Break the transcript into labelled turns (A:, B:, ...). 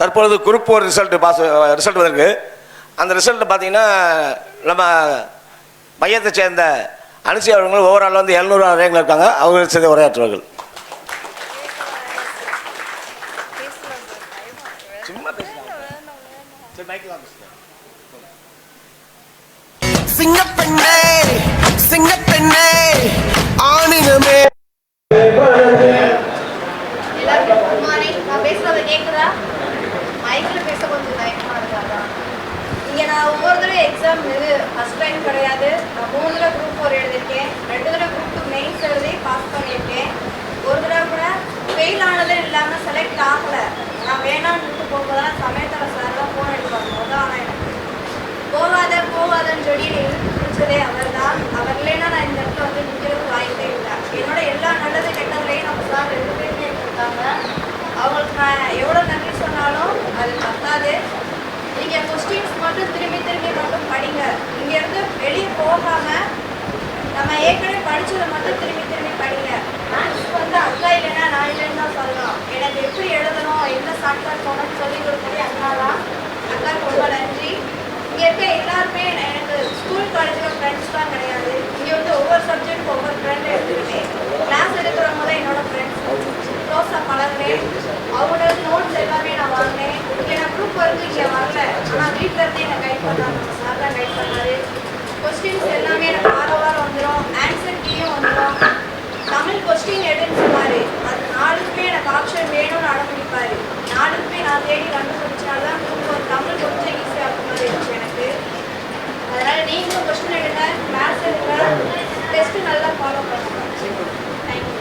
A: தற்பொழுது group four result pass result வந்திருக்கு. அந்த ரிசல்ட் பார்த்தீங்கன்னா நம்ம மையத்தை சேர்ந்த அனுசி அவர்கள் ஓவரால் வந்து எழுநூறு ரேங்கில் இருக்காங்க. அவங்க சேர்ந்த உரையாற்றுவார்கள்.
B: சிங்கப்பெண்ணே சிங்கப்பெண்ணே ஆணினமே.
C: நான் பேசுறது கேட்குதா மைக்கில் பேச கொஞ்சம் தயக்கமாக இருக்காதா இங்கே நான் ஒவ்வொரு தடவை எக்ஸாம் இது ஃபஸ்ட் டைம் கிடையாது. நான் மூணு தடவை குரூப் ஃபோர் எழுதியிருக்கேன். ரெண்டு தடவை குரூப் டூ மெயின்ஸ் எழுதி பாஸ் பண்ணியிருக்கேன். ஒரு தடவை கூட ஃபெயில் ஆனதே இல்லாமல் செலக்ட் ஆகலை. நான் வேணான்னு விட்டு போகும்போது சமயத்தில் சார் தான் ஃபோன் எடுப்பாங்க முதல் ஆனால் எனக்கு போகாத போகாதன்னு சொல்லி என்னை பிடிச்சதே அவர் தான் அவர் இல்லைன்னா நான் இந்த இடத்துல வந்து நிற்கிறதுக்கு வாய்ப்பே இல்லை என்னோட எல்லா நல்லது கெட்டதுலையும் நம்ம சார் ரெண்டு பேருமே இருக்காங்க அவங்களுக்கு நான் எவ்வளோ நன்றி சொன்னாலும் அது பத்தாது நீங்கள் கொஸ்டின்ஸ் மட்டும் திரும்பி திரும்பி மட்டும் படிங்க இங்கேருந்து வெளியே போகாமல் நம்ம ஏற்கனவே படிச்சதை மட்டும் திரும்பி திரும்பி படிங்க. மேக்ஸ் வந்து அக்கா இல்லைன்னா நான் இல்லைன்னு தான் சொல்லலாம் எனக்கு எப்படி எழுதணும் என்ன சாப்பிட்டா போகணும்னு சொல்லி கொடுத்ததே அக்கா தான். அக்காவுக்கு ரொம்ப நன்றி. இங்கே இருக்க எல்லாருமே எனக்கு ஸ்கூல் காலேஜில் ஃப்ரெண்ட்ஸ் தான் கிடையாது. இங்கே வந்து ஒவ்வொரு சப்ஜெக்ட் ஒவ்வொரு ஃப்ரெண்ட் எடுத்துக்கிட்டேன். கிளாஸ் எடுக்கிறவங்க தான் என்னோட ஃப்ரெண்ட்ஸ் க்ளோஸாக பழகுறேன். அவங்களோட நோட்ஸ் எல்லாமே நான் வாங்கினேன். இங்கே நான் குரூப் ஒர்க்கு இங்கே வரல. ஆனால் வீட்டில் இருந்து என்னை கைட் பண்ணாங்க இருந்துச்சுனால தமிழ் கொஞ்சம் ஈஸியாக இருக்க மாதிரி இருந்துச்சு எனக்கு. அதனால் நீங்களும் கொஸ்டின் எடுங்க. மேத்ஸ் எடுங்க. டெஸ்ட்டு நல்லா ஃபாலோ பண்ணுங்க. தேங்க்யூ